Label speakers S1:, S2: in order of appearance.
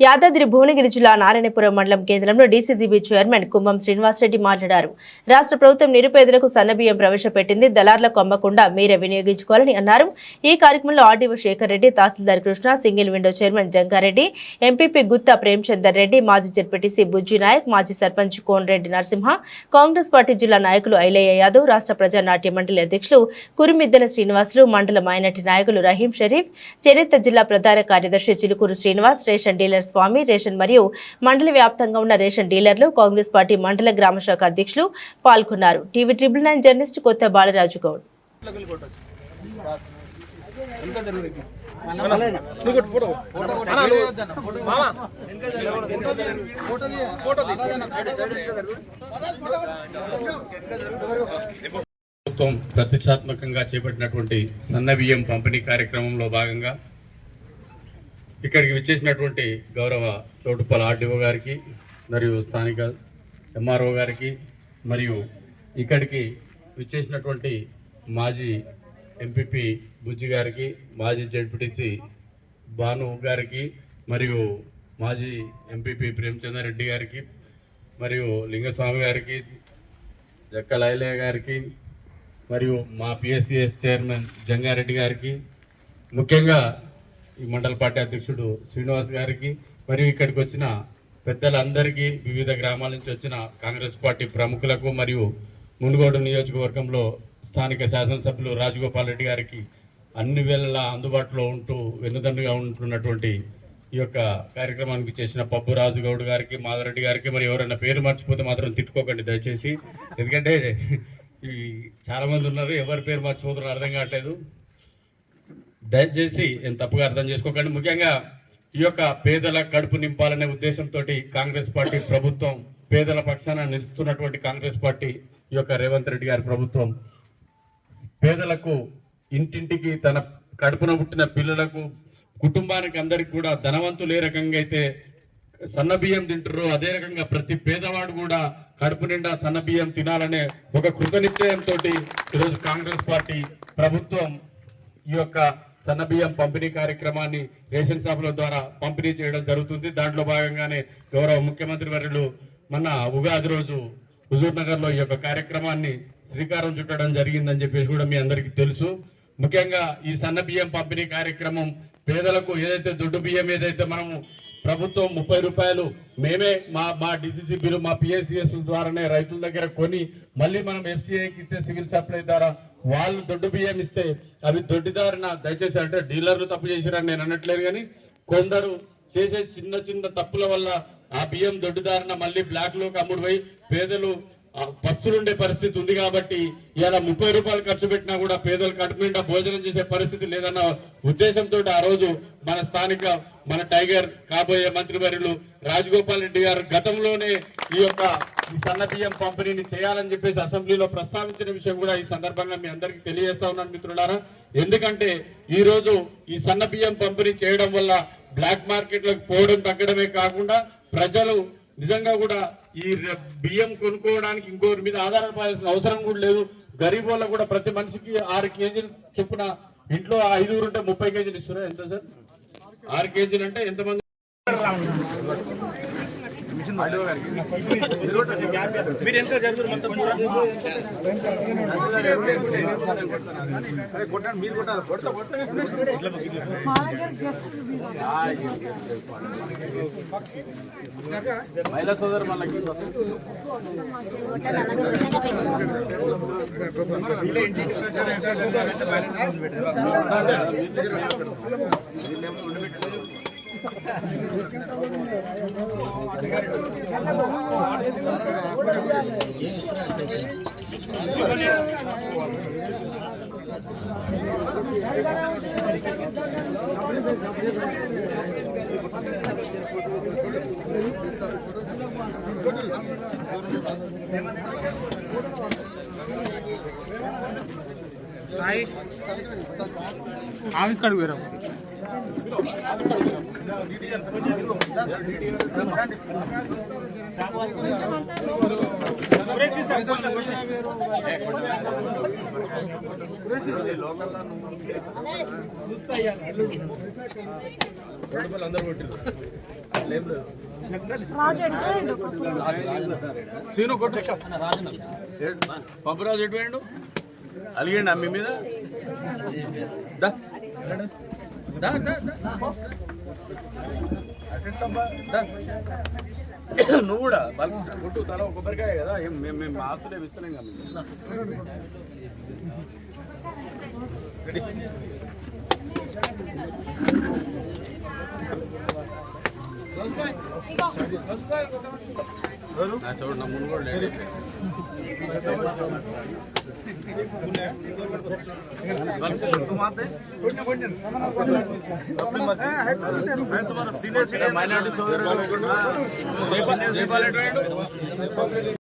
S1: యాదాద్రి భువనగిరి జిల్లా నారాయణపురం మండలం కేంద్రంలో డీసీజీబీ చైర్మన్ కుంభం శ్రీనివాసరెడ్డి మాట్లాడారు. రాష్ట్ర ప్రభుత్వం నిరుపేదలకు సన్నబియ్యం ప్రవేశపెట్టింది. దళార్లకు అమ్మకుండా మీరే వినియోగించుకోవాలని అన్నారు. ఈ కార్యక్రమంలో ఆర్డీఓ శేఖర్ రెడ్డి తహసీల్దార్ Krishna single window chairman Jangareddy MPP Gutha Premachander Reddy మాజీ జెడ్పీటీసీ బుజ్జి నాయక్ మాజీ సర్పంచ్ కోనరెడ్డి నరసింహ కాంగ్రెస్ పార్టీ జిల్లా నాయకులు ఐలయ్య యాదవ్ రాష్ట్ర ప్రజానాట్య మండలి అధ్యక్షులు కురిమిద్దల శ్రీనివాసులు మండల మైనటి నాయకులు రహీం షరీఫ్ చరిత్ర జిల్లా ప్రధాన కార్యదర్శి Chilukuru Srinivas ration dealers Swamy ration మరియు మండల వ్యాప్తంగా ఉన్న రేషన్ డీలర్లు కాంగ్రెస్ పార్టీ మండల గ్రామ శాఖ అధ్యక్షులు పాల్గొన్నారు. టీవీ ట్రిబుల్ నైన్ జర్నలిస్ట్ కొత్త బాలరాజు గౌడ్.
S2: ప్రభుత్వం ప్రతిష్టాత్మకంగా చేపట్టినటువంటి సన్న బియ్యం పంపిణీ కార్యక్రమంలో భాగంగా ఇక్కడికి విచ్చేసినటువంటి గౌరవ చోటుపల్ ఆర్డీఓ గారికి మరియు స్థానిక ఎంఆర్ఓ గారికి మరియు ఇక్కడికి విచ్చేసినటువంటి మాజీ ఎంపీపీ బుజ్జి గారికి మాజీ జడ్పీటీసీ భాను గారికి మరియు మాజీ ఎంపీపీ ప్రేమచంద్ర రెడ్డి గారికి మరియు లింగస్వామి గారికి జక్క లైలయ్య గారికి మరియు మా పిఎస్సిఎస్ చైర్మన్ జంగారెడ్డి గారికి ముఖ్యంగా ఈ మండల పార్టీ అధ్యక్షుడు శ్రీనివాస్ గారికి మరియు ఇక్కడికి వచ్చిన పెద్దలందరికీ వివిధ గ్రామాల నుంచి వచ్చిన కాంగ్రెస్ పార్టీ ప్రముఖులకు మరియు మునుగోడు నియోజకవర్గంలో స్థానిక శాసనసభ్యులు రాజగోపాల్ రెడ్డి గారికి అన్ని వేళలా అందుబాటులో ఉంటూ వెన్నుదండుగా ఉంటున్నటువంటి ఈ యొక్క కార్యక్రమానికి చేసిన పప్పు రాజు గౌడ్ గారికి మాధవరెడ్డి గారికి మరి ఎవరైనా పేరు మర్చిపోతే మాత్రం తిట్టుకోకండి దయచేసి. ఎందుకంటే ఈ చాలామంది ఉన్నారు ఎవరి పేరు మర్చిపోతున్నారు అర్థం కావట్లేదు. దయచేసి నేను తప్పుగా అర్థం చేసుకోకండి. ముఖ్యంగా ఈ యొక్క పేదల కడుపు నింపాలనే ఉద్దేశంతో కాంగ్రెస్ పార్టీ ప్రభుత్వం పేదల పక్షాన నిలుస్తున్నటువంటి కాంగ్రెస్ పార్టీ ఈ యొక్క రేవంత్ రెడ్డి గారి ప్రభుత్వం పేదలకు ఇంటింటికి తన కడుపున పుట్టిన పిల్లలకు కుటుంబానికి అందరికి కూడా ధనవంతులు ఏ రకంగా అయితే సన్న బియ్యం తింటారో అదే రకంగా ప్రతి పేదవాడు కూడా కడుపు నిండా సన్న బియ్యం తినాలనే ఒక కృతనిశ్చయంతో ఈరోజు కాంగ్రెస్ పార్టీ ప్రభుత్వం ఈ యొక్క సన్న బియ్యం పంపిణీ కార్యక్రమాన్ని రేషన్ షాపుల ద్వారా పంపిణీ చేయడం జరుగుతుంది. దాంట్లో భాగంగానే గౌరవ ముఖ్యమంత్రి వర్యులు మన ఉగాది రోజు హుజూర్ నగర్లో ఈ యొక్క కార్యక్రమాన్ని శ్రీకారం చుట్టడం జరిగిందని చెప్పేసి కూడా మీ అందరికీ తెలుసు. ముఖ్యంగా ఈ సన్న బియ్యం పంపిణీ కార్యక్రమం పేదలకు ఏదైతే దొడ్డు బియ్యం ఏదైతే మనము ప్రభుత్వం ముప్పై రూపాయలు మేమే మా మా డిసిసి బిల్లు మా పిఎస్సిఎస్ ద్వారానే రైతుల దగ్గర కొని మళ్ళీ మనం ఎఫ్సిఐకి ఇస్తే సివిల్ సప్లై ద్వారా వాళ్ళు దొడ్డు బియ్యం ఇస్తే అవి దొడ్డిదారిన దయచేసి అంటే డీలర్లు తప్పు చేశారని నేను అనట్లేదు కానీ కొందరు చేసే చిన్న చిన్న తప్పుల వల్ల ఆ బియ్యం దొడ్డిదారిన మళ్ళీ బ్లాక్లోకి అమ్ముడు పోయి పేదలు ఆ, పస్తులుండే పరిస్థితి ఉంది కాబట్టి ఇలా ముప్పై రూపాయలు ఖర్చు పెట్టినా కూడా పేదలు కడుపు నిండా భోజనం చేసే పరిస్థితి లేదన్న ఉద్దేశంతో ఆ రోజు మన స్థానిక మన టైగర్ కాబోయే మంత్రివర్యులు రాజగోపాల్ రెడ్డి గారు గతంలోనే ఈ యొక్క ఈ సన్న బియ్యం పంపిణీని చేయాలని చెప్పేసి అసెంబ్లీలో ప్రస్తావించిన విషయం కూడా ఈ సందర్భంగా మీ అందరికీ తెలియజేస్తా ఉన్నాను మిత్రులారా. ఎందుకంటే ఈ రోజు ఈ సన్న బియ్యం పంపిణీ చేయడం వల్ల బ్లాక్ మార్కెట్లకు పోవడం తగ్గడమే కాకుండా ప్రజలు నిజంగా కూడా ఈ బియ్యం కొనుక్కోవడానికి ఇంకోరి మీద ఆధారపడాల్సిన అవసరం కూడా లేదు. గరీబ్ వాళ్ళకు కూడా ప్రతి మనిషికి ఆరు కేజీలు చొప్పున ఇంట్లో ఐదుగురు ఉంటే ముప్పై కేజీలు ఇస్తున్నారు? ఎంత సార్? ఆరు కేజీలు అంటే ఎంతమంది?
S3: మీరు ఎంత జరుగుతారు మొత్తం పూరా కొట్టండి మీరు కొట్టాలి కొడతా కొడతా
S2: మహిళా సోదరు మనకి
S4: ఆఫీస్ కాడికి పోయిరా
S2: అందరూ సీను కొట్టు పంపరాజు ఎటు పోయిండు అలిగండి మీ మీద దా. దా, దా, దా. నువ్వు కూడా బల్ కొట్టు తల ఒక కొబ్బరికాయ కదా ఏం మేము మేము ఆస్తులే ఇస్తున్నాం కదా మీకు. రెడీ కూడా లేడీ. మైనార్టీ సోదరులు